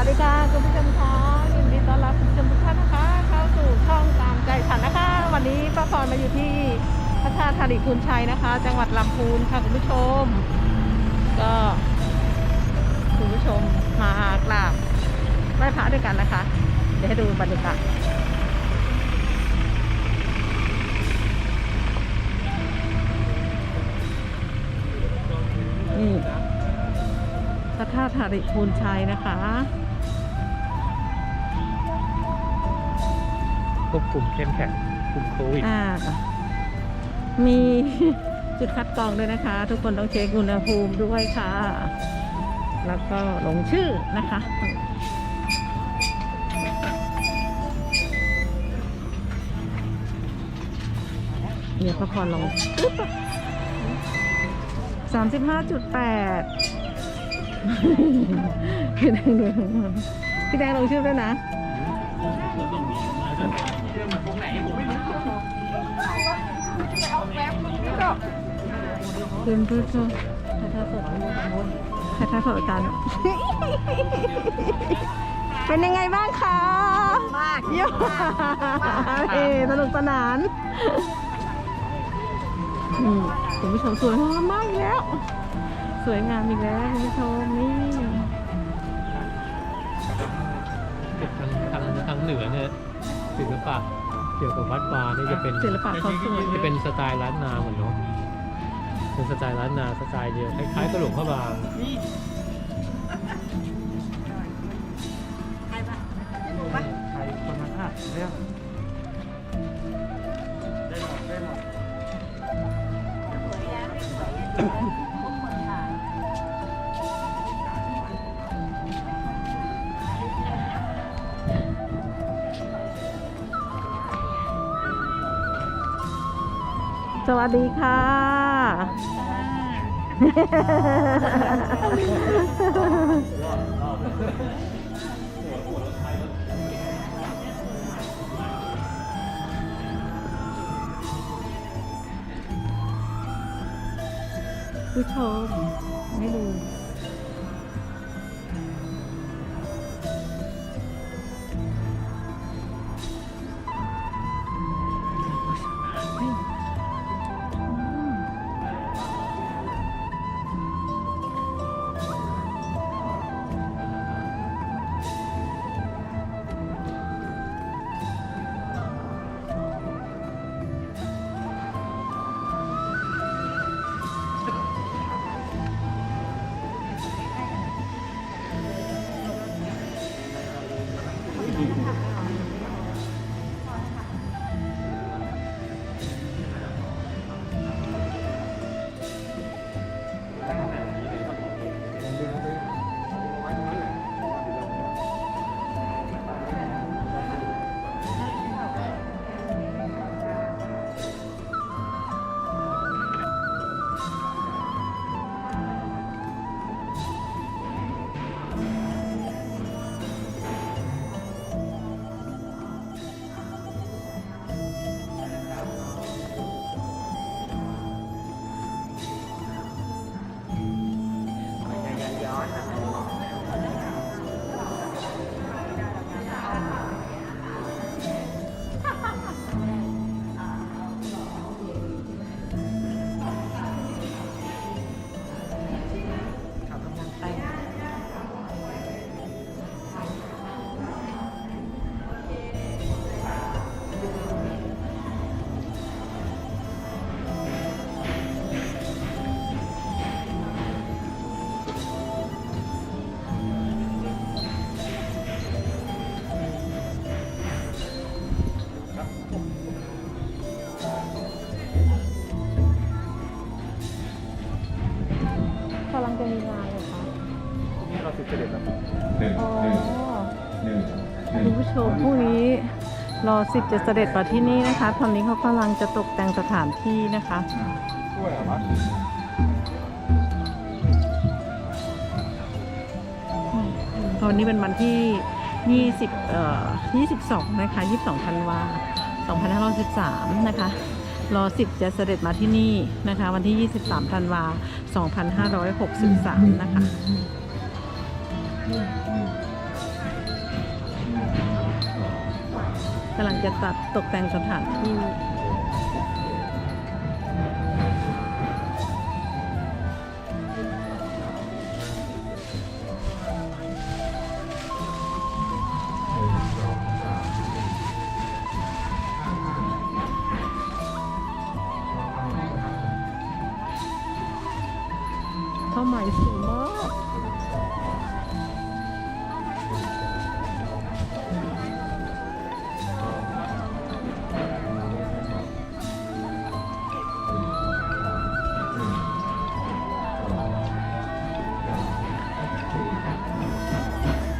วัสดีค่ะคุณผู้ชมคะยินดีต้อนรับคุณผู้ชมทุกท่านนะคะ เข้าสู่ช่องตามใจฉันนะคะ วันนี้ป้าพรมาอยู่ที่พระธาตุธาริพูนชัยนะคะ จังหวัดลำพูนค่ะคุณผู้ชม ก็คุณผู้ชมมากราบไหว้พระด้วยกันนะคะ เดี๋ยวให้ดูบรรยากาศ ระธาตุธาริพูนชัยนะคะควบคุมเข้มแข็งคุมโควิดอ่ามีจุดคัดกรองด้วยนะคะ ทุกคนต้องเช็คอุณหภูมิด้วยค่ะ แล้วก็ลงชื่อนะคะเดี๋ยวพระพรลงสามสิบห้าจุดแปด พี่แดงดูพี่แดงลงชื่อด้วยนะคุณผู้ชมถ่ายทอดสดถ่ายทอดสดอาจารย์เป็นยังไงบ้างคะมากเยี่ยมเอสนุกสนานอืมคุณผู้ชมสวยงามมากแล้ว วยงามอีกแล้วคุณผู้ชมนี่ทางทางทางเหนือเนี่ยศิลปะเกี่ยวกับวัดวานี่จะเป็นศิลปะเขาสวยจะเป็นสไตล์ล้านนาเหมือนเนาะเป็นสไตล์ล้านนาสไตล์เดียวคล้ายๆกับหลวงพระบางใครปะใครคนนั้นอะเรื่อง สวัสดีค่ะ ผู้ชมไม่ดูำลังจะมีงานเลยคะนี่เราติดเสด็จแล้วหนึ่งอ๋อหนึ่งหนึ่งคุณผู้ชมพรุ่งนี้รอสิบจะเสด็จมาที่นี่นะคะ ตอนนี้เขากำลังจะตกแต่งสถานที่นะคะ ช่วยเหรอวะวันนี้เป็นวันที่ 20เอ่อ22 นะคะ 22ธันวา2513 นะคะ รอ 10 จะเสด็จมาที่นี่นะคะ วันที่ 23 ธันวา 2563 นะคะกำลังจะตัดตกแต่งสถานที่ ผ้าไหมสวยมาก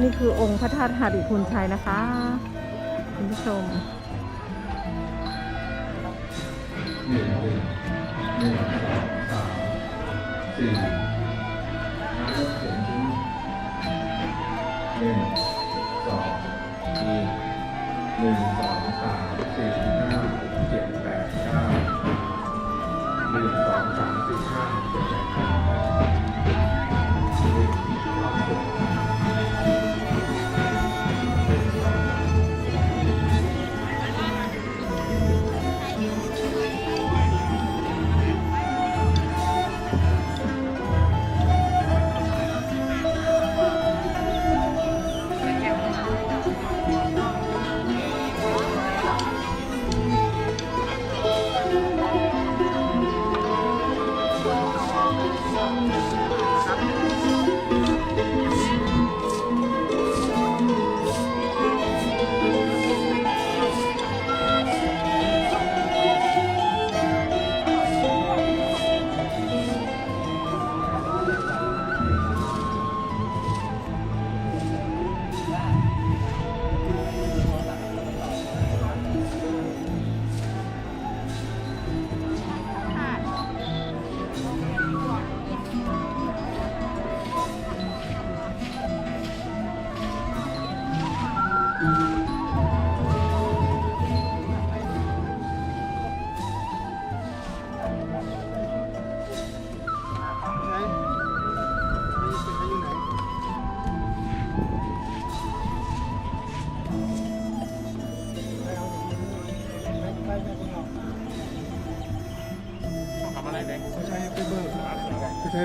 นี่คือองค์พระธาตุหาริพุนชัยนะคะ คุณผู้ชมหนึ่งหนึ่งหนึ่งสองสามสี่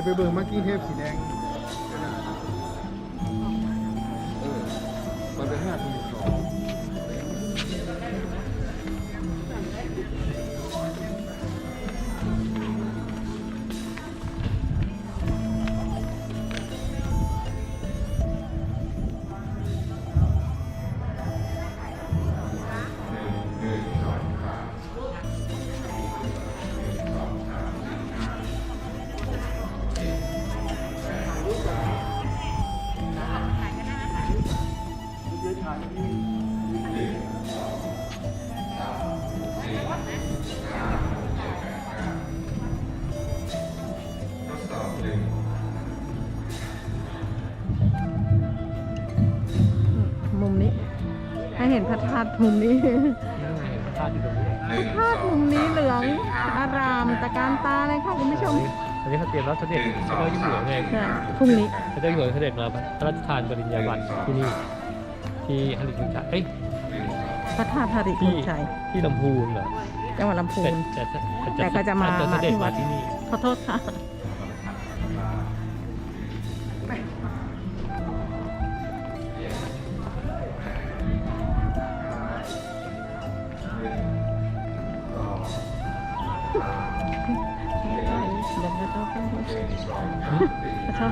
ไปเบิร์มื่อกี้เทพสีแดงเออมันเป็นห้าที ให้เห็นพระธาตุมุมนี้พระธาตุอยู่ตรงนี้หนึ่งพระธาตุมุมนี้เหลืองอารามตะการตาเลยค่ะคุณผู้ชมอันนี้เขาเตรียมรับเสด็จพระเจ้าอยู่หัวไงใช่พรุ่งนี้พระเจ้าอยู่หัวเสด็จมาพระราชทานปริญญาบัตรที่นี่ ที่ฮันลิคุนชัยเอ้ยพระธาตุหาริพุที่นชัยที่ลำพูนเหรอจังหวัดลำพูแต่น แต่แต่แต่ก็จะมาท่นมาเสด็จที่วัมาดที่นี่ขอโทษค่ะ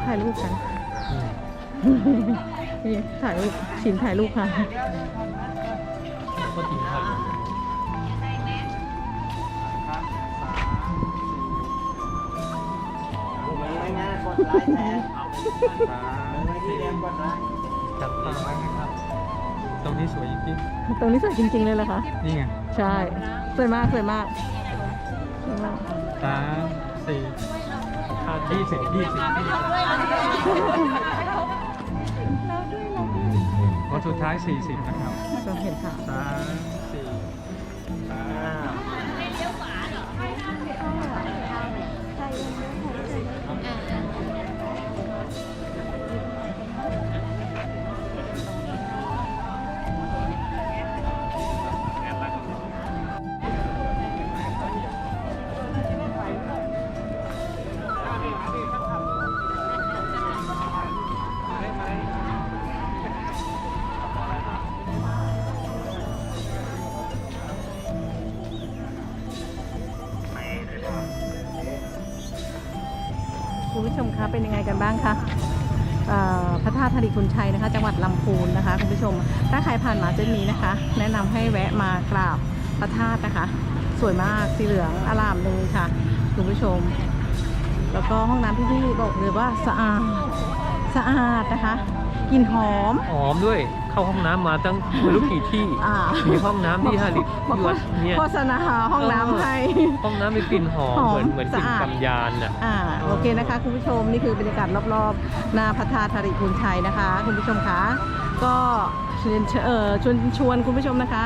ถ่ายรูปกันอืมนี่ถ่ายรูปชินถ่ายรูปค่ะก็ทิ้งถ่ายรูปไม่ง่ายกดไลค์แทนไม่ที่เรียนกดไลค์จับภาพไว้นะครับ ตรงนี้สวยจริงตรงนี้สวยจริง ๆ เลยเหรอคะๆนี่ไง ใช่ สวยมาก สวยมากสวยมากสามสี่ห้า ยี่สิบยี่สิบยี่สิบวันสุดท้ายสี่สิบนะครับเราเห็นค่ะ สามสี่ห้า เป็นยังไงกันบ้างคะพระธาตุธริคุณชัยนะคะ จังหวัดลำพูนนะคะคุณผู้ชม ถ้าใครผ่านมาเส้นนี้นะคะ แนะนำให้แวะมากราบพระธาตุนะคะ สวยมากสีเหลืองอลามเลยค่ะคุณผู้ชม แล้วก็ห้องน้ำที่นี่บอกเลยว่าสะอาดสะอาดนะคะกลิ่นหอมหอมด้วย เข้าห้องน้ำมาตั้งไม่รู้กี่ที่ อ่ามีห้องน้ำที่ฮาริมาที่วัดเนี่ยโฆษณาห้องน้ำให้ ห้องน้ำมีกลิ่นหอมหอมเหมือนเหมือนกลิ่นสะอาด กำยานอะ อ่าโอเคนะคะคุณผู้ชมนี่คือบรรยากาศรอบๆหน้าพระธาตุธริพูนชัยนะคะ คุณผู้ชมคะก็เชิญเชิญเออชวนชวนคุณผู้ชมนะคะ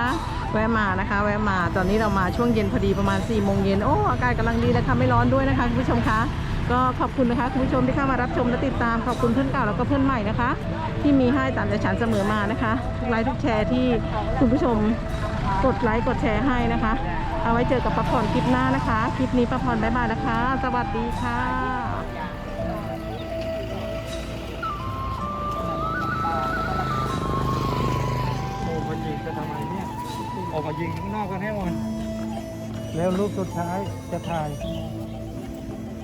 แวะมานะคะ แวะมาตอนนี้เรามาช่วงเย็นพอดีประมาณ4ี่โมงเย็นโอ้อากาศกำลังดีนะคะไม่ร้อนด้วยนะคะคุณผู้ชมคะ ก็ขอบคุณนะคะคุณผู้ชมที่เข้ามารับชมและติดตามขอบคุณเพื่อนเก่าแล้วก็เพื่อนใหม่นะคะ ที่มีให้ตามใจฉันเสมอมานะคะทุกไลค์ทุกแชร์ที่คุณผู้ชมกดไลค์กดแชร์ให้นะคะ เอาไว้เจอกับป้าพรคลิปหน้านะคะ คลิปนี้ป้าพรบ๊ายบายนะคะ สวัสดีค่ะโอ้มายิงจะทำไมเนี่ย ออกมายิงข้างนอกกันให้หมดแล้วรูปสุดท้ายจะถ่าย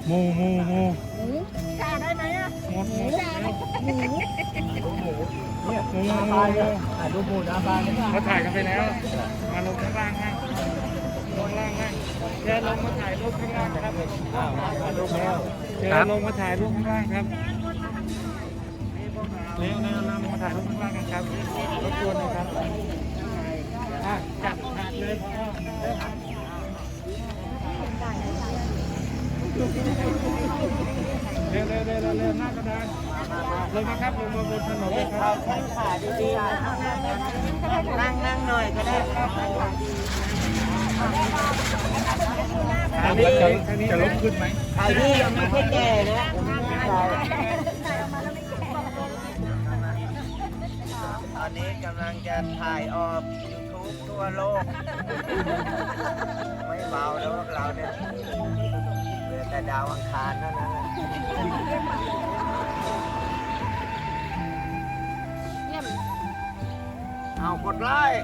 หมูหมูหมูกล้าได้ไหมอะหมดหมดแล้วเนี่ยหมูหมูหมูถ่ายรูปหมูหน้าบ้านนี่เขาถ่ายกันไปแล้ว มาลงข้างล่างนะลงล่างนะเชิญลงมาถ่ายรูปข้างล่างครับอ้าวถ่ายรูปแล้วเชิญลงมาถ่ายรูปข้างล่างครับเร็วเร็วเร็วลงมาถ่ายรูปข้างล่างกันครับรบกวนนะครับอะจัดฉากเลยพ่อ เร็วเร็วเร็วเร็วหน้ากระดานลงมาครับลงมาบนถนนเลยครับใช้ขาดีๆนั่งนั่งหน่อยก็ได้ครับอันนี้จะลบขึ้นไหมถ่ายที่ยังไม่ใช่แก่นะตอนนี้กำลังจะถ่ายออก YouTube ทั่วโลก ไม่เบาแล้วพวกเราเนี่ย แต่ดาวอังคารเท่านั้นนะเอากดไลค์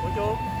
ผู้ชม